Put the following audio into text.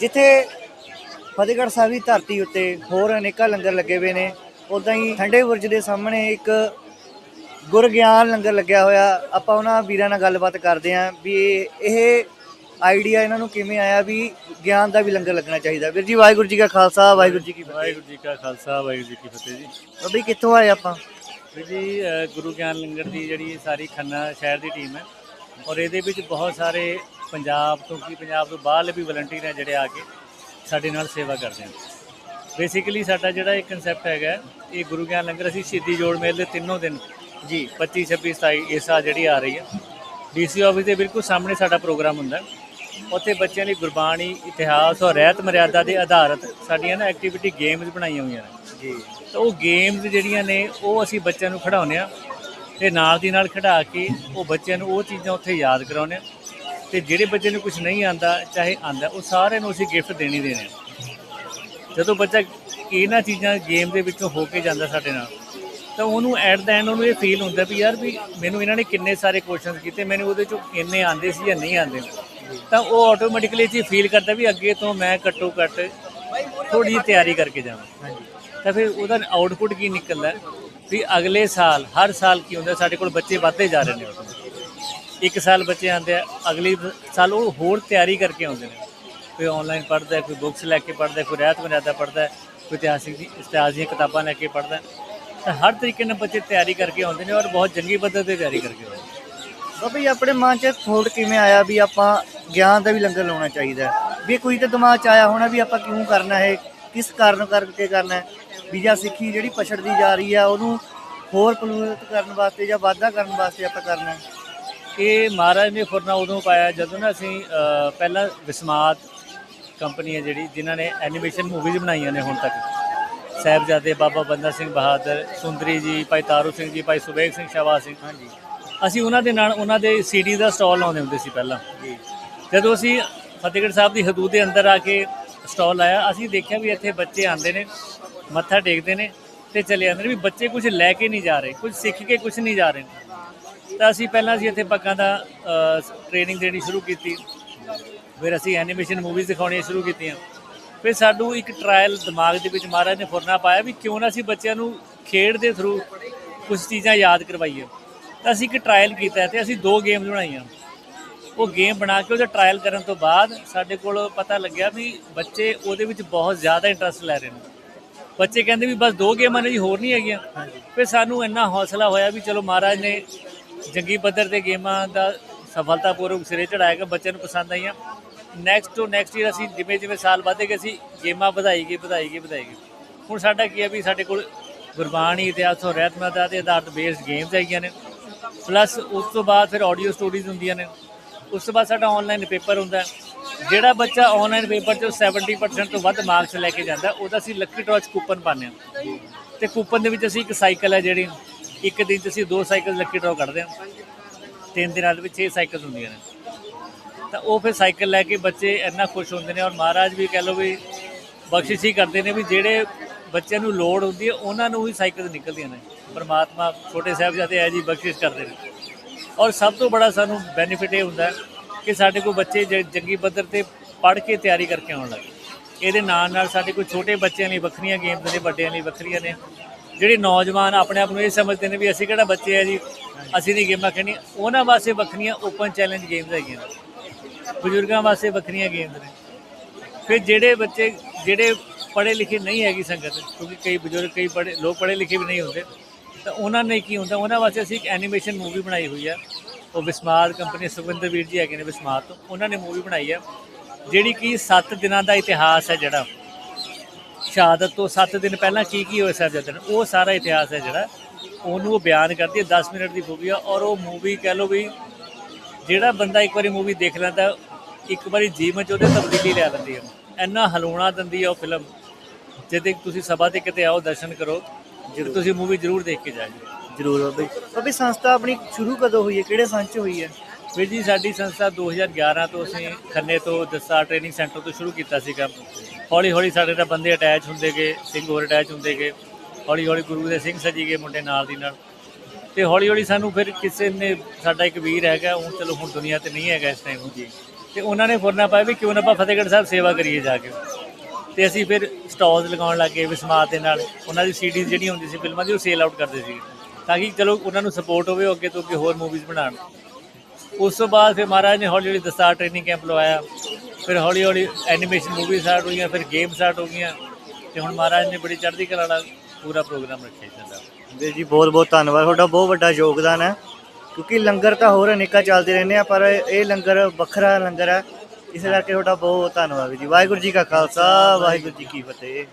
ਜਿੱਥੇ ਫਤਿਹਗੜ੍ਹ ਸਾਹਿਬ ਦੀ ਧਰਤੀ ਉੱਤੇ ਹੋਰ ਅਨੇਕਾਂ ਲੰਗਰ ਲੱਗੇ ਹੋਏ ਨੇ ਉਦਾਂ ਹੀ ਠੰਡੇ ਬੁਰਜ ਦੇ ਸਾਹਮਣੇ ਇੱਕ ਗੁਰ ਗਿਆਨ ਲੰਗਰ ਲੱਗਿਆ ਹੋਇਆ ਆਪਾਂ ਉਹਨਾਂ ਵੀਰਾਂ ਨਾਲ ਗੱਲਬਾਤ ਕਰਦੇ ਆਂ ਵੀ ਇਹ- ਇਹ ਆਈਡੀਆ ਇਹਨਾਂ ਨੂੰ ਕਿਵੇਂ ਆਇਆ ਵੀ ਗਿਆਨ ਦਾ ਵੀ ਲੰਗਰ ਲੱਗਣਾ ਚਾਹੀਦਾ। ਵੀਰ ਜੀ ਵਾਹਿਗੁਰੂ ਜੀ ਕਾ ਖਾਲਸਾ ਵਾਹਿਗੁਰੂ ਜੀ ਕੀ ਫਤਿਹ। ਵਾਹਿਗੁਰੂ ਜੀ ਕਾ ਖਾਲਸਾ ਵਾਹਿਗੁਰੂ ਜੀ ਕੀ ਫਤਿਹ ਜੀ। ਅਬੀ ਕਿੱਥੋਂ ਆਏ ਆਪਾਂ? ਵੀਰ ਜੀ ਅ, ਗੁਰੂ ਗਿਆਨ ਲੰਗਰ ਦੀ ਜਿਹੜੀ ਸਾਰੀ ਖੰਨਾ ਸ਼ਹਿਰ ਦੀ ਟੀਮ ਹੈ ਔਰ ਇਹਦੇ ਵਿੱਚ ਬਹੁਤ ਸਾਰੇ ਪੰਜਾਬ ਤੋਂ ਕੀ ਪੰਜਾਬ ਤੋਂ ਬਾਹਰਲੇ ਵੀ ਵਲੰਟੀਅਰ ਹੈ ਜਿਹੜੇ ਆ ਕੇ ਸਾਡੇ ਨਾਲ ਸੇਵਾ ਕਰਦੇ ਹਨ ਬੇਸਿਕਲੀ ਸਾਡਾ ਜਿਹੜਾ ਇਹ ਕਨਸੈਪਟ ਹੈਗਾ ਇਹ ਗੁਰੂ ਗਿਆਨ ਲੰਗਰ ਅਸੀਂ ਸ਼ਹੀਦੀ ਜੋੜ ਮੇਲ ਦੇ ਤਿੰਨੋਂ ਦਿਨ ਜੀ 25 26 27 ਇਸ ਸਾਲ ਜਿਹੜੀ ਆ ਰਹੀ ਹੈ ਡੀਸੀ ਆਫਿਸ ਦੇ ਬਿਲਕੁਲ ਸਾਹਮਣੇ ਸਾਡਾ ਪ੍ਰੋਗਰਾਮ ਹੁੰਦਾ। ਉੱਥੇ ਬੱਚਿਆਂ ਲਈ ਗੁਰਬਾਣੀ ਇਤਿਹਾਸ ਔਰ ਰਹਿਤ ਮਰਿਆਦਾ ਦੇ ਆਧਾਰਿਤ ਸਾਡੀਆਂ ਨਾ ਐਕਟੀਵਿਟੀ ਗੇਮਸ ਬਣਾਈਆਂ ਹੋਈਆਂ ਨੇ। ਜੀ। ਤਾਂ ਉਹ ਗੇਮਸ ਜਿਹੜੀਆਂ ਨੇ ਉਹ ਅਸੀਂ ਬੱਚਿਆਂ ਨੂੰ ਖਿਡਾਉਂਦੇ ਆ ਤੇ ਨਾਲ ਦੀ ਨਾਲ ਖਿਡਾ ਕੇ ਉਹ ਬੱਚਿਆਂ ਨੂੰ ਉਹ ਚੀਜ਼ਾਂ ਉੱਥੇ ਯਾਦ ਕਰਾਉਂਦੇ ਆ। ਤੇ ਜਿਹੜੇ ਬੱਚੇ ਨੂੰ ਕੁਝ ਨਹੀਂ ਆਂਦਾ, ਚਾਹੇ ਆਂਦਾ, ਉਹ ਸਾਰਿਆਂ ਨੂੰ ਅਸੀਂ ਗਿਫਟ ਦੇਣੀ ਦੇਣੇ ਆ। ਜਦੋਂ ਬੱਚਾ ਇਹਨਾਂ ਚੀਜ਼ਾਂ ਗੇਮ ਦੇ ਵਿੱਚੋਂ ਹੋ ਕੇ ਜਾਂਦਾ ਸਾਡੇ ਨਾਲ, ਤਾਂ ਉਹਨੂੰ ਐਟ ਦਾ ਐਂਡ ਉਹਨੂੰ ਇਹ ਫੀਲ ਹੁੰਦਾ ਵੀ ਯਾਰ ਵੀ ਮੈਨੂੰ ਇਹਨਾਂ ਨੇ ਕਿੰਨੇ ਸਾਰੇ ਕੁਐਸਚਨਸ ਕੀਤੇ, ਮੈਨੂੰ ਉਹਦੇ ਚੋਂ ਇੰਨੇ ਆਂਦੇ ਸੀ ਜਾਂ ਨਹੀਂ ਆਂਦੇ ਤਾਂ ਉਹ ਆਟੋਮੈਟਿਕਲੀ ਇਹ ਫੀਲ ਕਰਦਾ ਵੀ ਅੱਗੇ ਤੋਂ ਮੈਂ ਘੱਟੋ ਘੱਟ ਥੋੜੀ ਜਿਹੀ ਤਿਆਰੀ ਕਰਕੇ ਜਾਵਾਂ ਤਾਂ ਫਿਰ ਉਹਦਾ ਆਊਟਪੁੱਟ ਕੀ ਨਿਕਲਦਾ ਵੀ ਅਗਲੇ ਸਾਲ, ਹਰ ਸਾਲ ਕੀ ਹੁੰਦਾ, ਸਾਡੇ ਕੋਲ ਬੱਚੇ ਵੱਧਦੇ ਜਾ ਰਹੇ ਨੇ ਉਹਦੇ। ਇੱਕ ਸਾਲ ਬੱਚੇ ਆਉਂਦੇ ਆ, ਅਗਲੀ ਸਾਲ ਉਹ ਹੋਰ ਤਿਆਰੀ ਕਰਕੇ ਆਉਂਦੇ ਨੇ। ਕੋਈ ਆਨਲਾਈਨ ਪੜ੍ਹਦਾ, ਕੋਈ ਬੁੱਕਸ ਲੈ ਕੇ ਪੜ੍ਹਦਾ, ਕੋਈ ਰਹਿਤ ਮਰਿਆਦਾ ਪੜ੍ਹਦਾ, ਕੋਈ ਇਤਿਹਾਸਿਕ ਇਤਿਹਾਸ ਦੀਆਂ ਕਿਤਾਬਾਂ ਲੈ ਕੇ ਪੜ੍ਹਦਾ। ਤਾਂ ਹਰ ਤਰੀਕੇ ਨਾਲ ਬੱਚੇ ਤਿਆਰੀ ਕਰਕੇ ਆਉਂਦੇ ਨੇ ਔਰ ਬਹੁਤ ਚੰਗੀ ਪੱਧਰ ਤੇ ਤਿਆਰੀ ਕਰਕੇ ਆਉਂਦੇ ਨੇ। ਬਾਬਾ ਜੀ, ਆਪਣੇ ਮਨ 'ਚ ਥੋੜ ਕਿਵੇਂ ਆਇਆ ਵੀ ਆਪਾਂ ਗਿਆਨ ਦਾ ਵੀ ਲੰਗਰ ਲਾਉਣਾ ਚਾਹੀਦਾ ਵੀ ਕੋਈ ਤਾਂ ਦਿਮਾਗ 'ਚ ਆਇਆ ਹੋਣਾ ਵੀ ਆਪਾਂ ਕਿਉਂ ਕਰਨਾ ਹੈ ਕਿਸ ਕਾਰਨ ਕਰਕੇ ਕਰਨਾ ਹੈ? ਵੀ ਜਾਂ ਸਿੱਖੀ ਜਿਹੜੀ ਪਛੜਦੀ ਜਾ ਰਹੀ ਆ ਉਹਨੂੰ ਹੋਰ ਪਲੂਤ ਕਰਨ ਵਾਸਤੇ ਜਾਂ ਵਾਧਾ ਕਰਨ ਵਾਸਤੇ ਆਪਾਂ ਕਰਨਾ ਹੈ? ਇਹ ਮਹਾਰਾਜ ਨੇ ਫੁਰਨਾ ਉਦੋਂ ਪਾਇਆ ਜਦੋਂ ਨਾ ਅਸੀਂ ਪਹਿਲਾਂ ਵਿਸਮਾਤ ਕੰਪਨੀ ਹੈ ਜਿਹੜੀ ਜਿਨ੍ਹਾਂ ਨੇ ਐਨੀਮੇਸ਼ਨ ਮੂਵੀਜ਼ ਬਣਾਈਆਂ ਨੇ ਹੁਣ ਤੱਕ। ਸਾਹਿਬਜ਼ਾਦੇ ਬਾਬਾ ਬੰਦਾ ਸਿੰਘ ਬਹਾਦਰ ਸੁੰਦਰੀ ਜੀ ਭਾਈ ਤਾਰੂ ਸਿੰਘ ਜੀ ਭਾਈ ਸੁਬੇਗ ਸਿੰਘ ਸ਼ਾਬਾਜ਼ ਸਿੰਘ। ਹਾਂਜੀ। ਅਸੀਂ ਉਹਨਾਂ ਦੇ ਨਾਲ ਉਹਨਾਂ ਦੇ ਸੀਡੀ ਦਾ ਸਟਾਲ ਲਾਉਂਦੇ ਹੁੰਦੇ ਸੀ ਪਹਿਲਾਂ। ਜੀ। ਜਦੋਂ ਅਸੀਂ ਫਤਿਹਗੜ੍ਹ ਸਾਹਿਬ ਦੀ ਹਦੂਦ ਦੇ ਅੰਦਰ ਆ ਕੇ ਸਟਾਲ ਲਾਇਆ ਅਸੀਂ ਦੇਖਿਆ ਵੀ ਇੱਥੇ ਬੱਚੇ ਆਉਂਦੇ ਨੇ ਮੱਥਾ ਟੇਕਦੇ ਨੇ ਤੇ ਚਲੇ ਜਾਂਦੇ ਨੇ ਵੀ ਬੱਚੇ ਕੁਝ ਲੈ ਕੇ ਨਹੀਂ ਜਾ ਰਹੇ ਕੁਝ ਸਿੱਖ ਕੇ ਕੁਝ ਨਹੀਂ ਜਾ ਰਹੇ। ਤਾਂ ਅਸੀਂ ਪਹਿਲਾਂ ਅਸੀਂ ਇੱਥੇ ਪੱਗਾਂ ਦਾ ਟ੍ਰੇਨਿੰਗ ਦੇਣੀ ਸ਼ੁਰੂ ਕੀਤੀ। ਫਿਰ ਅਸੀਂ ਐਨੀਮੇਸ਼ਨ ਮੂਵੀਜ਼ ਦਿਖਾਉਣੀਆਂ ਸ਼ੁਰੂ ਕੀਤੀਆਂ। ਫਿਰ ਸਾਨੂੰ ਇੱਕ ਟ੍ਰਾਇਲ ਦਿਮਾਗ ਦੇ ਵਿੱਚ ਮਹਾਰਾਜ ਨੇ ਫੁਰਨਾ ਪਾਇਆ ਵੀ ਕਿਉਂ ਨਾ ਅਸੀਂ ਬੱਚਿਆਂ ਨੂੰ ਖੇਡ ਦੇ ਥਰੂ ਕੁਝ ਚੀਜ਼ਾਂ ਯਾਦ ਕਰਵਾਈਏ। ਤਾਂ ਅਸੀਂ ਇੱਕ ਟ੍ਰਾਇਲ ਕੀਤਾ ਤੇ ਅਸੀਂ ਦੋ ਗੇਮਸ ਬਣਾਈਆਂ। ਉਹ ਗੇਮ ਬਣਾ ਕੇ ਉਹਦਾ ਟ੍ਰਾਇਲ ਕਰਨ ਤੋਂ ਬਾਅਦ ਸਾਡੇ ਕੋਲ ਪਤਾ ਲੱਗਿਆ ਵੀ ਬੱਚੇ ਉਹਦੇ ਵਿੱਚ ਬਹੁਤ ਜ਼ਿਆਦਾ ਇੰਟਰਸਟ ਲੈ ਰਹੇ ਨੇ। ਬੱਚੇ ਕਹਿੰਦੇ ਵੀ ਬਸ ਦੋ ਗੇਮਾਂ ਨੇ ਜੀ ਹੋਰ ਨਹੀਂ ਹੈਗੀਆਂ। ਫਿਰ ਸਾਨੂੰ ਇੰਨਾ ਹੌਸਲਾ ਹੋਇਆ ਵੀ ਚਲੋ ਮਹਾਰਾਜ ਨੇ ਜੰਗੀ ਪੱਧਰ ਤੇ ਗੇਮਾਂ ਦਾ ਸਫਲਤਾਪੂਰਵਕ ਸਿਰੇ ਚੜਾਇਆ ਕਿ ਬੱਚਿਆਂ ਨੂੰ ਪਸੰਦ ਆਈਆਂ। ਨੈਕਸਟ ਟੂ ਨੈਕਸਟ ਈਅਰ ਅਸੀਂ ਜਿਵੇਂ ਜਿਵੇਂ ਸਾਲ ਵਧੇ ਗਏ ਅਸੀਂ ਗੇਮਾਂ ਵਧਾਈ ਗਏ ਵਧਾਈ ਗਏ ਵਧਾਈ ਗਏ ਹੁਣ ਸਾਡਾ ਕੀ ਹੈ ਵੀ ਸਾਡੇ ਕੋਲ ਗੁਰਬਾਣੀ ਇਤਿਹਾਸ ਔਰ ਰਹਿਤਮਤਾ ਦੇ ਆਧਾਰਿਤ ਬੇਸਡ ਗੇਮਸ ਆਈਆਂ ਨੇ। ਪਲੱਸ ਉਸ ਤੋਂ ਬਾਅਦ ਫਿਰ ਆਡੀਓ ਸਟੋਰੀਜ਼ ਹੁੰਦੀਆਂ ਨੇ। ਉਸ ਤੋਂ ਬਾਅਦ ਸਾਡਾ ਆਨਲਾਈਨ ਪੇਪਰ ਹੁੰਦਾ ਜਿਹੜਾ ਬੱਚਾ ਆਨਲਾਈਨ ਪੇਪਰ 'ਚੋਂ 70% ਤੋਂ ਵੱਧ ਮਾਰਕਸ ਲੈ ਕੇ ਜਾਂਦਾ, ਉਹਦਾ ਅਸੀਂ ਲੱਕੀ ਡਰਾਅ ਕੂਪਨ ਪਾਉਂਦੇ ਹਾਂ। ਤੇ ਕੂਪਨ ਦੇ ਵਿੱਚ ਅਸੀਂ ਇੱਕ ਸਾਈਕਲ ਹੈ ਜਿਹੜੀ ਇੱਕ ਦਿਨ 'ਚ ਅਸੀਂ ਦੋ ਸਾਈਕਲ ਲੱਕੀ ਡਰਾਅ ਕੱਢਦੇ ਹਾਂ। ਤਿੰਨ ਦਿਨਾਂ ਦੇ ਵਿੱਚ ਛੇ ਸਾਈਕਲ ਹੁੰਦੀਆਂ ਨੇ। ਤਾਂ ਉਹ ਫਿਰ ਸਾਈਕਲ ਲੈ ਕੇ ਬੱਚੇ ਇੰਨਾ ਖੁਸ਼ ਹੁੰਦੇ ਨੇ ਔਰ ਮਹਾਰਾਜ ਵੀ ਕਹਿ ਲਓ ਵੀ ਬਖਸ਼ਿਸ਼ ਹੀ ਕਰਦੇ ਨੇ ਵੀ ਜਿਹੜੇ ਬੱਚਿਆਂ ਨੂੰ ਲੋੜ ਹੁੰਦੀ ਹੈ, ਉਹਨਾਂ ਨੂੰ ਹੀ ਸਾਈਕਲ ਨਿਕਲਦੀਆਂ ਨੇ। ਪਰਮਾਤਮਾ ਛੋਟੇ ਸਾਹਿਬਜ਼ਾਦੇ ਐ ਜੀ ਬਖਸ਼ਿਸ਼ ਕਰਦੇ ਨੇ। ਔਰ ਸਭ ਤੋਂ ਬੜਾ ਸਾਨੂੰ ਬੈਨੀਫਿਟ ਇਹ ਹੁੰਦਾ ਕਿ ਸਾਡੇ ਕੋਲ ਬੱਚੇ ਜ- ਜੰਗੀ ਪੱਧਰ ਤੇ ਪੜ੍ਹ ਕੇ ਤਿਆਰੀ ਕਰਕੇ ਆਉਣ ਲੱਗੇ ਇਹਦੇ ਨਾਲ ਨਾਲ ਸਾਡੇ ਕੋਲ ਛੋਟੇ ਬੱਚਿਆਂ ਲਈ ਵੱਖਰੀਆਂ ਗੇਮਸ ਨੇ, ਵੱਡਿਆਂ ਲਈ ਵੱਖਰੀਆਂ ਨੇ। ਜਿਹੜੇ ਨੌਜਵਾਨ ਆਪਣੇ ਆਪ ਨੂੰ ਇਹ ਸਮਝਦੇ ਨੇ ਵੀ ਅਸੀਂ ਕਿਹੜਾ ਬੱਚੇ ਆ ਜੀ, ਅਸੀਂ ਨਹੀਂ ਗੇਮਾਂ ਖੇਡਣੀਆਂ। ਉਹਨਾਂ ਵਾਸਤੇ ਵੱਖਰੀਆਂ ਓਪਨ ਚੈਲੰਜ ਗੇਮਸ ਹੈਗੀਆਂ ਬਜ਼ੁਰਗਾਂ ਵਾਸਤੇ ਵੱਖਰੀਆਂ ਗੇਮਸ ਨੇ। ਫਿਰ ਜਿਹੜੇ ਬੱਚੇ, ਜਿਹੜੇ ਪੜ੍ਹੇ ਲਿਖੇ ਨਹੀਂ ਹੈਗੀ ਸੰਗਤ, ਕਿਉਂਕਿ ਕਈ ਬਜ਼ੁਰਗ, ਕਈ ਪੜ੍ਹੇ, ਲੋਕ ਪੜ੍ਹੇ ਲਿਖੇ ਵੀ ਨਹੀਂ ਹੁੰਦੇ, ਤਾਂ ਉਹਨਾਂ ਨੇ ਕੀ ਹੁੰਦਾ, ਉਹਨਾਂ ਵਾਸਤੇ ਅਸੀਂ ਇੱਕ ਐਨੀਮੇਸ਼ਨ ਮੂਵੀ ਬਣਾਈ ਹੋਈ ਆ। ਉਹ ਵਿਸਮਾਦ ਕੰਪਨੀ ਸੁਖਵਿੰਦਰ ਵੀਰ ਜੀ ਹੈਗੇ ਨੇ ਵਿਸਮਾਦ ਤੋਂ। ਉਹਨਾਂ ਨੇ ਮੂਵੀ ਬਣਾਈ ਆ, ਜਿਹੜੀ ਕਿ 7 ਦਿਨਾਂ ਦਾ ਇਤਿਹਾਸ ਹੈ ਜਿਹੜਾ। ਸ਼ਹਾਦਤ ਤੋਂ 7 ਦਿਨ ਪਹਿਲਾਂ ਕੀ ਕੀ ਹੋਇਆ ਸਾਹਿਬਜ਼ਾਦੇ ਨੂੰ ਉਹ ਸਾਰਾ ਇਤਿਹਾਸ ਹੈ ਜਿਹੜਾ। ਉਹਨੂੰ ਉਹ ਬਿਆਨ ਕਰਦੀ ਹੈ 10 ਮਿੰਟ ਦੀ ਮੂਵੀ ਆ ਔਰ ਉਹ ਮੂਵੀ ਕਹਿ ਲਓ ਵੀ ਜਿਹੜਾ ਬੰਦਾ ਇੱਕ ਵਾਰੀ ਮੂਵੀ ਦੇਖ ਲੈਂਦਾ ਇੱਕ ਵਾਰੀ ਜੀਵਨ ਚ ਉਹਦੇ ਤਬਦੀਲੀ ਲੈ ਲੈਂਦੀ ਹੈ ਇੰਨਾ ਹਲੂਣਾ ਦਿੰਦੀ ਹੈ ਉਹ ਫਿਲਮ ਜੇ ਤੁਸੀਂ ਸਭਾ ਤੇ ਕਿਤੇ ਆਓ ਦਰਸ਼ਨ ਕਰੋ ਜੇ ਤੁਸੀਂ ਮੂਵੀ ਜ਼ਰੂਰ ਦੇਖ ਕੇ ਜਾਇਓ। ਜ਼ਰੂਰ ਬਾਬਾ ਬਾਬਾ ਸੰਸਥਾ ਆਪਣੀ ਸ਼ੁਰੂ ਕਦੋਂ ਹੋਈ ਹੈ? ਕਿਹੜੇ ਸੰਨ 'ਚ ਹੋਈ ਹੈ? ਵੀਰ ਜੀ ਸਾਡੀ ਸੰਸਥਾ 2011 ਤੋਂ ਅਸੀਂ ਖੰਨੇ ਤੋਂ ਦਸਾ ਟ੍ਰੇਨਿੰਗ ਸੈਂਟਰ ਤੋਂ ਸ਼ੁਰੂ ਕੀਤਾ ਸੀਗਾ ਹੌਲੀ ਹੌਲੀ ਸਾਡੇ ਤਾਂ ਬੰਦੇ ਅਟੈਚ ਹੁੰਦੇ ਗਏ, ਸਿੰਘ ਹੋਰ ਅਟੈਚ ਹੁੰਦੇ ਗਏ। ਹੌਲੀ ਹੌਲੀ ਗੁਰੂ ਦੇ ਸਿੰਘ ਸਜੀ ਗਏ ਮੁੰਡੇ ਨਾਲ ਦੀ ਨਾਲ। ਤੇ ਹੌਲੀ ਹੌਲੀ ਸਾਨੂੰ ਫਿਰ ਕਿਸੇ ਨੇ, ਸਾਡਾ ਇੱਕ ਵੀਰ ਹੈਗਾ, ਉਹ ਚਲੋ ਹੁਣ ਦੁਨੀਆ ਤੇ ਨਹੀਂ ਹੈਗਾ ਇਸ ਟਾਈਮ ਜੀ। ਤੇ ਉਹਨਾਂ ਨੇ ਫੁਰਨਾ ਪਾਇਆ ਵੀ ਕਿਉਂ ਨਾ ਆਪਾਂ ਫਤਿਹਗੜ੍ਹ ਸਾਹਿਬ ਸੇਵਾ ਕਰੀਏ ਜਾ ਕੇ। ਤੇ ਅਸੀਂ ਫਿਰ ਸਟਾਲਸ ਲਗਾਉਣ ਲੱਗੇ ਵਿਸਮਾਤ ਦੇ ਨਾਲ। ਉਹਨਾਂ ਦੀ ਸੀਡੀਜ਼ ਜਿਹੜੀਆਂ ਹੁੰਦੀ ਸੀ ਫਿਲਮਾਂ ਦੀ, ਉਹ ਸੇਲ ਆਊਟ ਕਰਦੇ ਸੀ ਤਾਂ ਕਿ ਚਲੋ ਉਹਨਾਂ ਨੂੰ ਸਪੋਰਟ ਹੋਵੇ, ਉਹ ਅੱਗੇ ਤੋਂ ਅੱਗੇ ਹੋਰ ਮੂਵੀਜ਼ ਬਣਾਉਣ। ਉਸ ਤੋਂ ਬਾਅਦ ਫਿਰ ਮਹਾਰਾਜ ਨੇ ਹੌਲੀ ਹੌਲੀ ਦਸਤਾਰ ਟ੍ਰੇਨਿੰਗ ਕੈਂਪ ਲਵਾਇਆ। ਫਿਰ ਹੌਲੀ ਹੌਲੀ ਐਨੀਮੇਸ਼ਨ ਮੂਵੀ ਸਟਾਰਟ ਹੋਈਆਂ, ਫਿਰ ਗੇਮ ਸਟਾਰਟ ਹੋ ਗਈਆਂ ਤੇ ਹੁਣ ਮਹਾਰਾਜ ਨੇ ਬੜੀ ਚੜ੍ਹਦੀ ਕਲਾ ਵਾਲਾ ਪੂਰਾ ਪ੍ਰੋਗਰਾਮ ਰੱਖਿਆ ਸਾਡਾ। ਵੀਰ ਜੀ, ਬਹੁਤ ਬਹੁਤ ਧੰਨਵਾਦ। ਤੁਹਾਡਾ ਬਹੁਤ ਵੱਡਾ ਯੋਗਦਾਨ ਹੈ। ਕਿਉਂਕਿ ਲੰਗਰ ਤਾਂ ਹੋਰ ਅਨੇਕਾਂ ਚੱਲਦੇ ਰਹਿੰਦੇ ਆ, ਪਰ ਇਹ ਲੰਗਰ ਵੱਖਰਾ ਲੰਗਰ ਹੈ। ਇਸ ਕਰਕੇ ਤੁਹਾਡਾ ਬਹੁਤ ਬਹੁਤ ਧੰਨਵਾਦ ਵੀਰ ਜੀ। ਵਾਹਿਗੁਰੂ ਜੀ ਕਾ ਖਾਲਸਾ, ਵਾਹਿਗੁਰੂ ਜੀ ਕੀ ਫਤਿਹ।